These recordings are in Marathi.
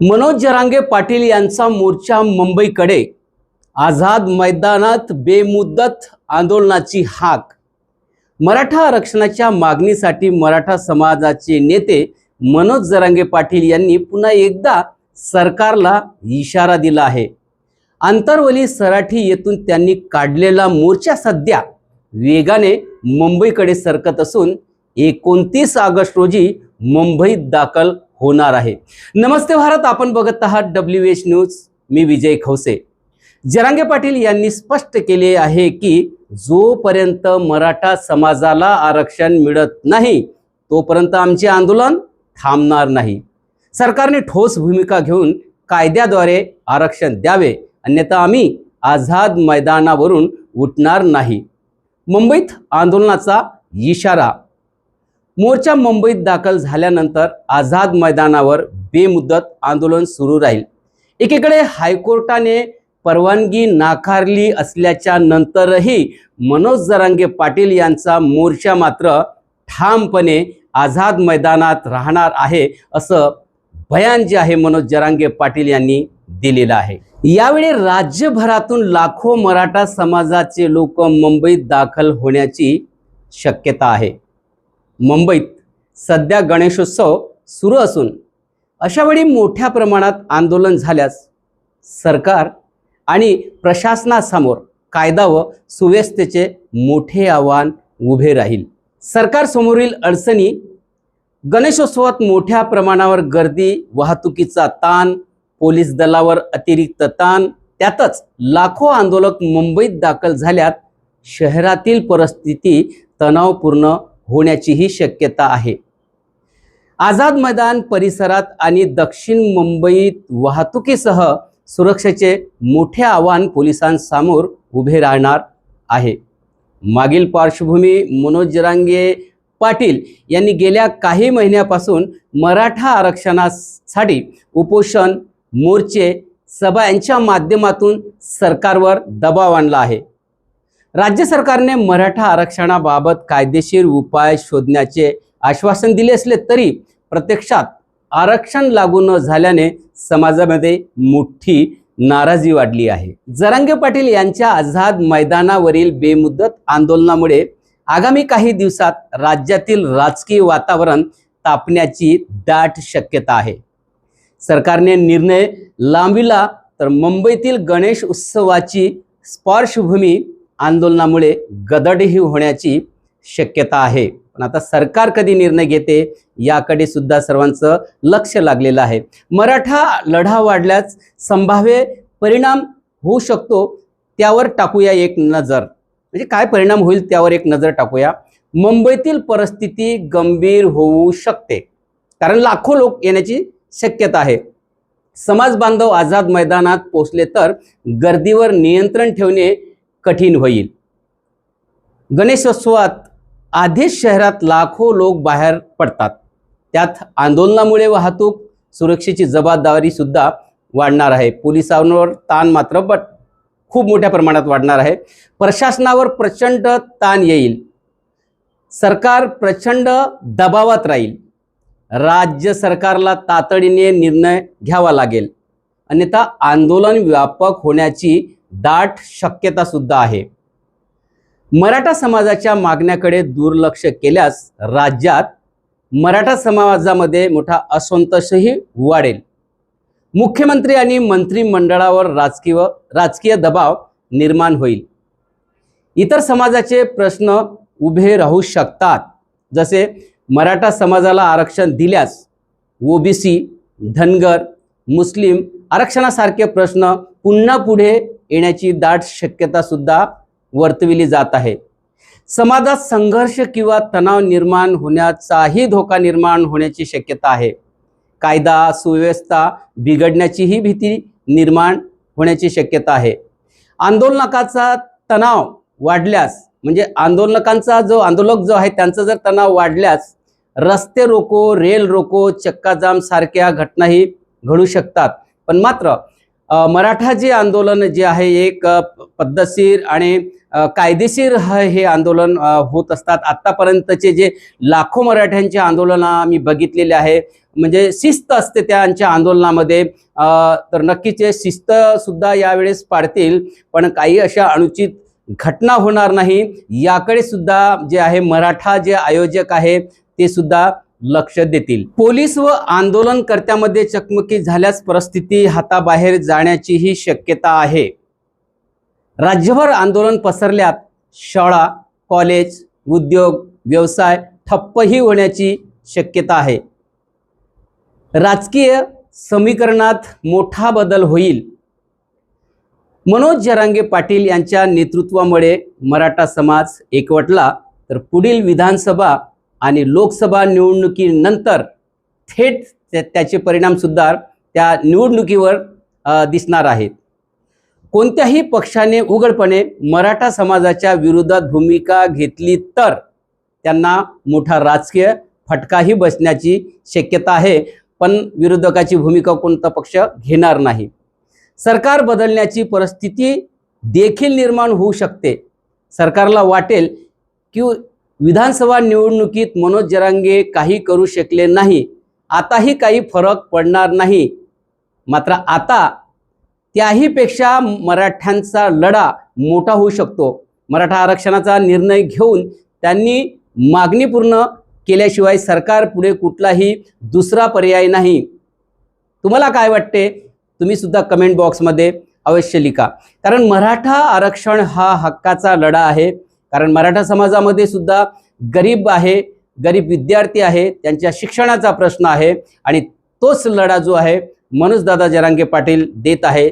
मनोज जरांगे पाटील यांचा मोर्चा मुंबईकडे. आझाद मैदानात बेमुदत आंदोलनाची हाक. मराठा आरक्षणाच्या मागणीसाठी मराठा समाजाचे नेते मनोज जरांगे पाटील यांनी पुन्हा एकदा सरकारला इशारा दिला आहे. आंतरवली सराठी येथून त्यांनी काढलेला मोर्चा सध्या वेगाने मुंबईकडे सरकत असून एकोणतीस ऑगस्ट रोजी मुंबईत दाखल होणार आहे. नमस्ते भारत आपण बघत आहात डब्ल्यू एच न्यूज मी विजय खवसे जरांगे पाटील यांनी स्पष्ट केले आहे की जोपर्यंत मराठा समाजाला आरक्षण मिळत नाही तोपर्यंत आमचे आंदोलन थांबणार नाही. सरकारने ठोस भूमिका घेऊन कायद्याद्वारे आरक्षण द्यावे अन्यथा आम्ही आझाद मैदानावरून उठणार नाही. मुंबईत आंदोलनाचा इशारा मोर्चा मुंबईत दाखल झाल्यानंतर आझाद मैदानावर बेमुदत आंदोलन सुरू राहील. एकीकडे हायकोर्टाने परवानगी नाकारली असल्याच्या नंतरही मनोज जरांगे पाटील यांचा मोर्चा मात्र ठामपणे आझाद मैदानात राहणार आहे असं बयान जे आहे मनोज जरांगे पाटील यांनी दिलेलं आहे. यावेळी राज्यभरातून लाखो मराठा समाजाचे लोक मुंबईत दाखल होण्याची शक्यता आहे. मुंबईत सध्या गणेशोत्सव सुरू असून अशावेळी मोठ्या प्रमाणात आंदोलन झाल्यास सरकार आणि प्रशासनासमोर कायदा व सुव्यवस्थेचे मोठे आव्हान उभे राहील. सरकारसमोरील अडचणी गणेशोत्सवात मोठ्या प्रमाणावर गर्दी वाहतुकीचा ताण पोलीस दलावर अतिरिक्त ताण त्यातच लाखो आंदोलक मुंबईत दाखल झाल्यात. शहरातील परिस्थिती तणावपूर्ण होण्याचीही शक्यता आहे. आझाद मैदान परिसरात आणि दक्षिण मुंबईत वाहतुकीसह सुरक्षेचे मोठे आव्हान पोलिसांसमोर उभे राहणार आहे. मागील पार्श्वभूमी मनोज जरांगे पाटील यांनी गेल्या काही महिन्यापासून मराठा आरक्षणासाठी उपोषण मोर्चे सभा यांच्या माध्यमातून सरकारवर दबाव आणला आहे. राज्य सरकारने मराठा आरक्षणाबाबत कायदेशीर उपाय शोधण्याचे आश्वासन दिले असले तरी प्रत्यक्षात आरक्षण लागू न झाल्याने समाजामध्ये मोठी नाराजी वाढली आहे. जरांगे पाटील यांच्या आझाद मैदानावरील बेमुदत आंदोलनामुळे आगामी काही दिवसात राज्यातील राजकीय वातावरण तापण्याची दाट शक्यता आहे. सरकारने निर्णय लांबविला तर मुंबईतील गणेश उत्सवाची स्पर्शभूमी आंदोलनामुळे गदडही होण्याची शक्यता आहे. पण आता सरकार कधी निर्णय घेते याकडे सुद्धा सर्वांचं लक्ष लागलेलं आहे. मराठा लढा वाढल्यास संभाव्य परिणाम होऊ शकतो त्यावर टाकूया एक नजर. म्हणजे काय परिणाम होईल त्यावर एक नजर टाकूया. मुंबईतील परिस्थिती गंभीर होऊ शकते. कारण लाखो लोक येण्याची शक्यता आहे. समाज बांधव आझाद मैदानात पोचले तर गर्दीवर नियंत्रण ठेवणे कठीण होईल. गणेशोत्सवात आधीच शहरात लाखो लोक बाहेर पडतात. त्यात आंदोलनामुळे वाहतूक सुरक्षेची जबाबदारीसुद्धा वाढणार आहे. पोलिसांवर ताण मात्र बट खूप मोठ्या प्रमाणात वाढणार आहे. प्रशासनावर प्रचंड ताण येईल. सरकार प्रचंड दबावात राहील. राज्य सरकारला तातडीने निर्णय घ्यावा लागेल. अन्यथा आंदोलन व्यापक होण्याची दाट शक्यता सुद्धा आहे. मराठा समाजाच्या मागण्याकडे दुर्लक्ष केल्यास राज्यात मराठा समाजामध्ये मोठा असंतोषही वाढेल. मुख्यमंत्री आणि मंत्रिमंडळावर राजकीय राजकीय दबाव निर्माण होईल. इतर समाजाचे प्रश्न उभे राहू शकतात. जसे मराठा समाजाला आरक्षण दिल्यास ओबीसी धनगर मुस्लिम आरक्षणासारखे प्रश्न पुन्हा पुढे येण्याची दाट शक्यता सुद्धा वर्तविली जात आहे. समाजात संघर्ष किंवा तणाव निर्माण होण्याचाही धोका निर्माण होण्याची शक्यता आहे. कायदा सुव्यवस्था बिघडण्याचीही भीती निर्माण होण्याची शक्यता आहे. आंदोलनकाचा तणाव वाढल्यास म्हणजे आंदोलकांचा जो आंदोलक जो आहे त्यांचा जर तणाव वाढल्यास रस्ते रोको रेल रोको चक्काजाम सारख्या घटनाही घडू शकतात. पण मात्र मराठा जे आंदोलन जे आहे एक पद्धतशीर आणि कायदेशीर हे आंदोलन होत असतात. आत्तापर्यंतचे जे लाखो मराठ्यांचे आंदोलन आम्ही बघितलेले आहे. म्हणजे शिस्त असते त्यांच्या आंदोलनामध्ये. तर नक्कीच शिस्तसुद्धा शिस्त सुद्धा यावेळेस पाडतील पण काही अशा अनुचित घटना होणार नाही. याकडे सुद्धा जे आहे मराठा जे आयोजक आहे ते सुद्धा लक्ष देतील. पोलीस व आंदोलनकर्त्यामध्ये चकमकी झाल्यास परिस्थिती हाताबाहेर जाण्याचीही शक्यता आहे. राज्यभर आंदोलन पसरल्यात. शाळा कॉलेज उद्योग व्यवसाय ठप्पही होण्याची शक्यता आहे. राजकीय समीकरणात मोठा बदल होईल. मनोज जरांगे पाटील यांच्या नेतृत्वामुळे मराठा समाज एकवटला. तर पुढील विधानसभा आणि लोकसभा निवडणुकीनंतर थेट त्या- त्याचे परिणामसुद्धा त्या निवडणुकीवर दिसणार आहेत. कोणत्याही पक्षाने उघडपणे मराठा समाजाच्या विरोधात भूमिका घेतली तर त्यांना मोठा राजकीय फटकाही बसण्याची शक्यता आहे पण विरोधकाची भूमिका कोणता पक्ष घेणार नाही. सरकार बदलण्याची परिस्थिती देखील निर्माण होऊ शकते. सरकारला वाटेल की विधानसभा निवडणुकीत मनोज जरांगे काही करू शकले नाही. आताही काही फरक पडणार नाही. मात्र आता त्याहीपेक्षा मराठ्यांचा लढा मोठा होऊ शकतो. मराठा आरक्षणाचा निर्णय घेऊन त्यांनी मागणी पूर्ण केल्याशिवाय सरकार पुढे कुठलाही दुसरा पर्याय नाही. तुम्हाला काय वाटते? तुम्ही सुद्धा कमेंट बॉक्समध्ये अवश्य लिखा. कारण मराठा आरक्षण हा हक्काचा लढा आहे. कारण मराठा समाजामध्ये सुद्धा गरीब आहे गरीब विद्यार्थी आहे त्यांच्या शिक्षणाचा प्रश्न आहे आणि तोच लढा जो आहे मनोजदादा जरांगे पाटील देत आहे.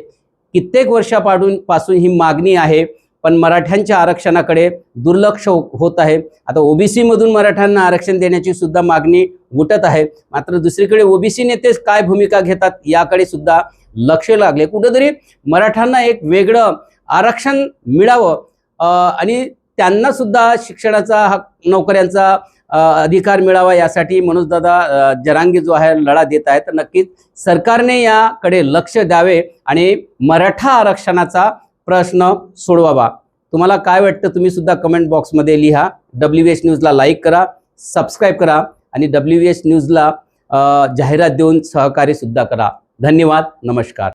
कित्येक वर्षापाडून पासून ही मागणी आहे पण मराठ्यांच्या आरक्षणाकडे दुर्लक्ष हो- होत आहे. आता ओबीसीमधून मराठ्यांना आरक्षण देण्याची सुद्धा मागणी उठत आहे. मात्र दुसरीकडे ओबीसी नेतेच काय भूमिका घेतात याकडे सुद्धा लक्ष लागले. कुठंतरी मराठ्यांना एक वेगळं आरक्षण मिळावं आणि त्यांना सुद्धा शिक्षणाचा हक नोकऱ्यांचा अधिकार मिळावा यासाठी मनोजदादा जरांगी जो आहे लढा देत आहे तर नक्कीच सरकारने याकडे लक्ष द्यावे आणि मराठा आरक्षणाचा प्रश्न सोडवावा. तुम्हाला काय वाटतं तुम्ही सुद्धा कमेंट बॉक्समध्ये लिहा. डब्ल्यू एस न्यूजला लाईक करा सबस्क्राईब करा आणि डब्ल्यू एस न्यूजला जाहिरात देऊन सहकार्य सुद्धा करा. धन्यवाद नमस्कार.